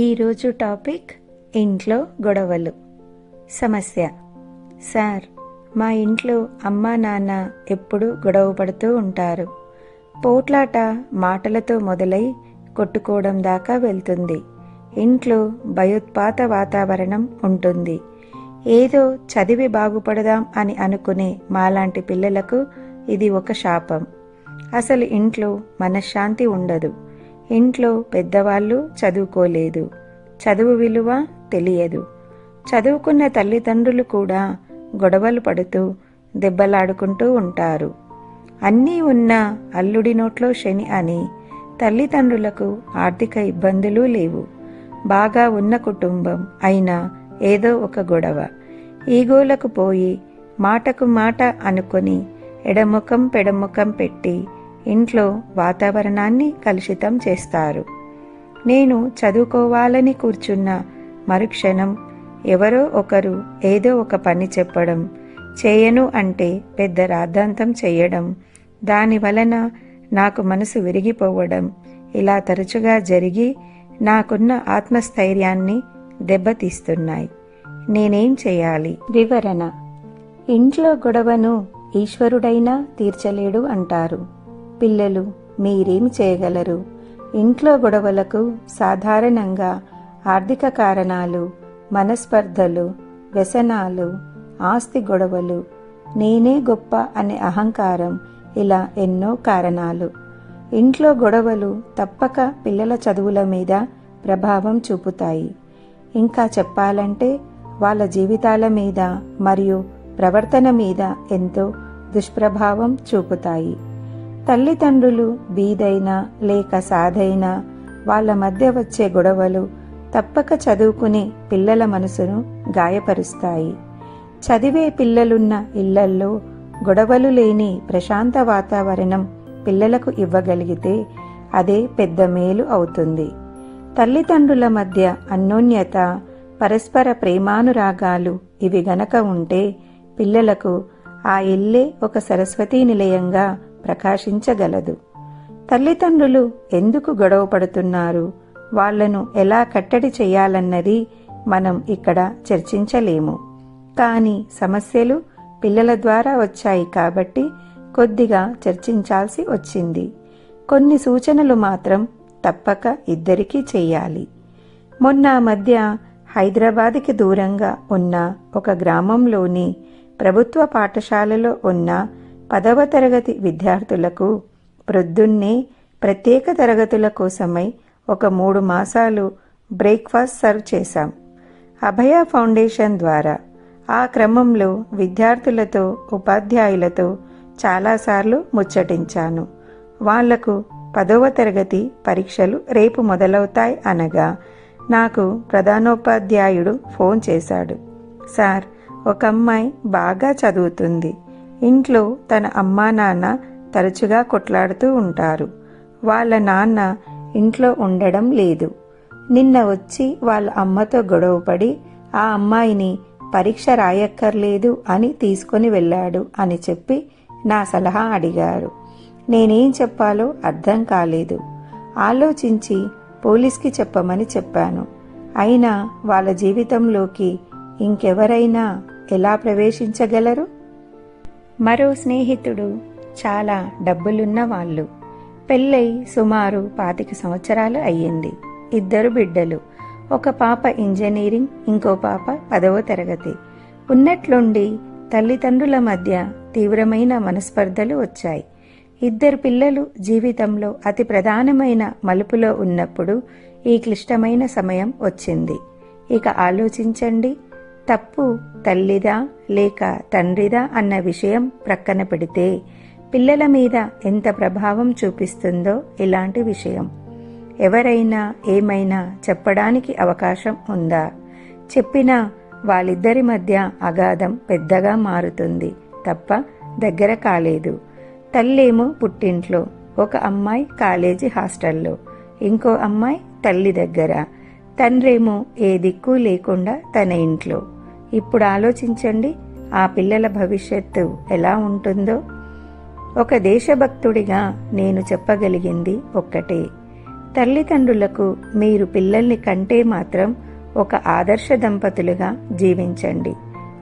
ఈరోజు టాపిక్ ఇంట్లో గొడవలు. సమస్య. సార్ మా ఇంట్లో అమ్మా నాన్న ఎప్పుడూ గొడవ పడుతూ ఉంటారు. పోట్లాట మాటలతో మొదలై కొట్టుకోవడం దాకా వెళ్తుంది. ఇంట్లో భయోత్పాత వాతావరణం ఉంటుంది. ఏదో చదివి బాగుపడదాం అని అనుకునే మాలాంటి పిల్లలకు ఇది ఒక శాపం. అసలు ఇంట్లో మనశ్శాంతి ఉండదు. ఇంట్లో పెద్దవాళ్ళు చదువుకోలేదు. చదువు విలువ తెలియదు. చదువుకున్న తల్లిదండ్రులు కూడా గొడవలు పడుతూ దెబ్బలాడుకుంటూ ఉంటారు. అన్నీ ఉన్న అల్లుడి నోట్లో శని అని తల్లిదండ్రులకు ఆర్థిక ఇబ్బందులు లేవు. బాగా ఉన్న కుటుంబం అయినా ఏదో ఒక గొడవ. ఈగోలకు పోయి మాటకు మాట అనుకొని ఎడముఖం పెడముఖం పెట్టి ఇంట్లో వాతావరణాన్ని కలుషితం చేస్తారు. నేను చదువుకోవాలని కూర్చున్న మరుక్షణం ఎవరో ఒకరు ఏదో ఒక పని చెప్పడం చేయను అంటే పెద్ద రాద్ధాంతం చేయడం దాని వలన నాకు మనసు విరిగిపోవడం ఇలా తరచుగా జరిగి నాకున్న ఆత్మస్థైర్యాన్ని దెబ్బతీస్తున్నాయి. నేనేం చేయాలి? వివరణ. ఇంట్లో గొడవను ఈశ్వరుడైనా తీర్చలేడు అంటారు. పిల్లలు మీరేం చేయగలరు? ఇంట్లో గొడవలకు సాధారణంగా ఆర్థిక కారణాలు మనస్పర్ధలు వ్యసనాలు ఆస్తి గొడవలు నేనే గొప్ప అనే అహంకారం ఇలా ఎన్నో కారణాలు. ఇంట్లో గొడవలు తప్పక పిల్లల చదువుల మీద ప్రభావం చూపుతాయి. ఇంకా చెప్పాలంటే వాళ్ళ జీవితాల మీద మరియు ప్రవర్తన మీద ఎంతో దుష్ప్రభావం చూపుతాయి. తల్లిదండ్రులు బీదైనా లేక సాధైనా వాళ్ళ మధ్య వచ్చే గొడవలు తప్పక చదువుకునే పిల్లల మనసును గాయపరుస్తాయి. చదివే పిల్లలున్న ఇళ్ళల్లో గొడవలు లేని ప్రశాంత వాతావరణం పిల్లలకు ఇవ్వగలిగితే అదే పెద్ద మేలు అవుతుంది. తల్లిదండ్రుల మధ్య అన్యోన్యత పరస్పర ప్రేమానురాగాలు ఇవి గనక ఉంటే పిల్లలకు ఆ ఇల్లే ఒక సరస్వతీ నిలయంగా ప్రకాశించగలదు. తల్లిదండ్రులు ఎందుకు గొడవ పడుతున్నారు? వాళ్ళను ఎలా కట్టడి చేయాలన్నది మనం ఇక్కడ చర్చించలేము. కానీ సమస్యలు పిల్లల ద్వారా వచ్చాయి కాబట్టి కొద్దిగా చర్చించాల్సి వచ్చింది. కొన్ని సూచనలు మాత్రం తప్పక ఇద్దరికీ చెయ్యాలి మొన్న మధ్య హైదరాబాద్కి దూరంగా ఉన్న ఒక గ్రామంలోని ప్రభుత్వ పాఠశాలలో ఉన్న పదవ తరగతి విద్యార్థులకు ప్రొద్దున్నే ప్రత్యేక తరగతుల కోసమై ఒక మూడు మాసాలు బ్రేక్ఫాస్ట్ సర్వ్ చేశాం. అభయ ఫౌండేషన్ ద్వారా ఆ క్రమంలో విద్యార్థులతో ఉపాధ్యాయులతో చాలాసార్లు ముచ్చటించాను. వాళ్ళకు పదవ తరగతి పరీక్షలు రేపు మొదలవుతాయి అనగా నాకు ప్రధానోపాధ్యాయుడు ఫోన్ చేశాడు. సార్ ఒక అమ్మాయి బాగా చదువుతుంది. ఇంట్లో తన అమ్మా నాన్న తరచుగా కొట్లాడుతూ ఉంటారు. వాళ్ళ నాన్న ఇంట్లో ఉండడం లేదు. నిన్న వచ్చి వాళ్ళ అమ్మతో గొడవపడి ఆ అమ్మాయిని పరీక్ష రాయక్కర్లేదు అని తీసుకొని వెళ్ళాడు అని చెప్పి నా సలహా అడిగారు. నేనేం చెప్పాలో అర్థం కాలేదు. ఆలోచించి పోలీస్కి చెప్పమని చెప్పాను. అయినా వాళ్ళ జీవితంలోకి ఇంకెవరైనా ఎలా ప్రవేశించగలరు? మరో స్నేహితుడు చాలా డబ్బులున్న వాళ్ళు. పెళ్ళై సుమారు పాతిక సంవత్సరాలు అయ్యింది. ఇద్దరు బిడ్డలు. ఒక పాప ఇంజనీరింగ్ ఇంకో పాప పదవ తరగతి. ఉన్నట్లుండి తల్లిదండ్రుల మధ్య తీవ్రమైన మనస్పర్ధలు వచ్చాయి. ఇద్దరు పిల్లలు జీవితంలో అతి ప్రధానమైన మలుపులో ఉన్నప్పుడు ఈ క్లిష్టమైన సమయం వచ్చింది. ఇక ఆలోచించండి తప్పు తల్లిదా లేక తండ్రిదా అన్న విషయం ప్రక్కన పెడితే పిల్లల మీద ఎంత ప్రభావం చూపిస్తుందో ఇలాంటి విషయం. ఎవరైనా ఏమైనా చెప్పడానికి అవకాశం ఉందా? చెప్పినా వాళ్ళిద్దరి మధ్య అగాధం పెద్దగా మారుతుంది తప్ప దగ్గర కాలేదు. తల్లేమో పుట్టింట్లో ఒక అమ్మాయి కాలేజీ హాస్టల్లో ఇంకో అమ్మాయి తల్లి దగ్గర. తండ్రేమో ఏ దిక్కు లేకుండా తన ఇంట్లో. ఇప్పుడు ఆలోచించండి ఆ పిల్లల భవిష్యత్తు ఎలా ఉంటుందో. ఒక దేశభక్తుడిగా నేను చెప్పగలిగింది ఒక్కటే. తల్లిదండ్రులకు మీరు పిల్లల్ని కంటే మాత్రం ఒక ఆదర్శ దంపతులుగా జీవించండి.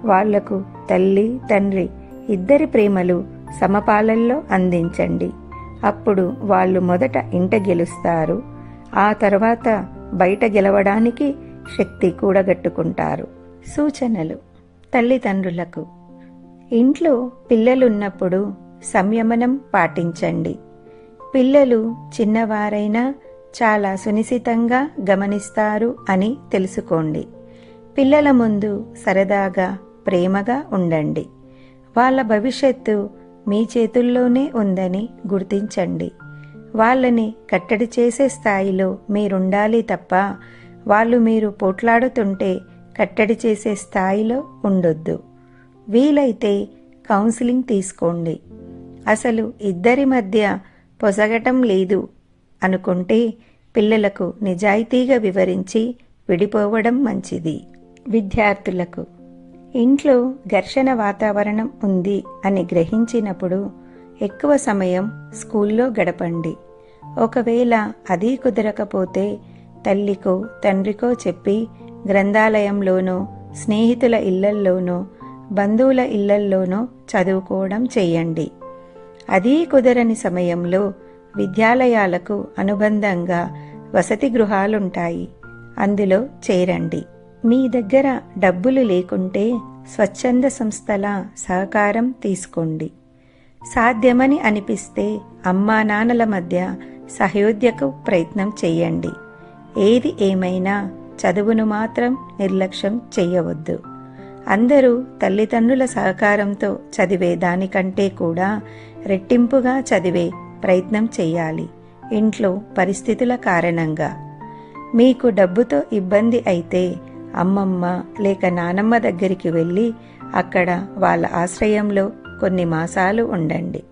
వాళ్ళకు తల్లి తండ్రి ఇద్దరి ప్రేమలు సమపాలల్లో అందించండి. అప్పుడు వాళ్ళు మొదట ఇంట గెలుస్తారు. ఆ తర్వాత బయట గెలవడానికి శక్తి కూడగట్టుకుంటారు. సూచనలు. తల్లిదండ్రులకు ఇంట్లో పిల్లలున్నప్పుడు సంయమనం పాటించండి. పిల్లలు చిన్నవారైనా చాలా సునిశితంగా గమనిస్తారు అని తెలుసుకోండి. పిల్లల ముందు సరదాగా ప్రేమగా ఉండండి. వాళ్ళ భవిష్యత్తు మీ చేతుల్లోనే ఉందని గుర్తించండి. వాళ్ళని కట్టడి చేసే స్థాయిలో మీరుండాలి తప్ప వాళ్ళు మీరు పోట్లాడుతుంటే కట్టడి చేసే స్థాయిలో ఉండొద్దు. వీలైతే కౌన్సిలింగ్ తీసుకోండి. అసలు ఇద్దరి మధ్య పొసగటం లేదు అనుకుంటే పిల్లలకు నిజాయితీగా వివరించి విడిపోవడం మంచిది. విద్యార్థులకు ఇంట్లో ఘర్షణ వాతావరణం ఉంది అని గ్రహించినప్పుడు ఎక్కువ సమయం స్కూల్లో గడపండి. ఒకవేళ అది కుదరకపోతే తల్లికో తండ్రికో చెప్పి గ్రంథాలయంలోనూ స్నేహితుల ఇళ్ళల్లోనూ బంధువుల ఇళ్ళల్లోనూ చదువుకోవడం చేయండి. అదీ కుదరని సమయంలో విద్యాలయాలకు అనుబంధంగా వసతి గృహాలుంటాయి. అందులో చేరండి. మీ దగ్గర డబ్బులు లేకుంటే స్వచ్ఛంద సంస్థల సహకారం తీసుకోండి. సాధ్యమని అనిపిస్తే అమ్మా నాన్నల మధ్య సహయోధ్యకు ప్రయత్నం చేయండి. ఏది ఏమైనా చదువును మాత్రం నిర్లక్ష్యం చెయ్యవద్దు అందరూ తల్లిదండ్రుల సహకారంతో చదివే దానికంటే కూడా రెట్టింపుగా చదివే ప్రయత్నం చేయాలి. ఇంట్లో పరిస్థితుల కారణంగా. మీకు డబ్బుతో ఇబ్బంది అయితే అమ్మమ్మ లేక నానమ్మ దగ్గరికి వెళ్ళి అక్కడ వాళ్ళ ఆశ్రయంలో కొన్ని మాసాలు ఉండండి.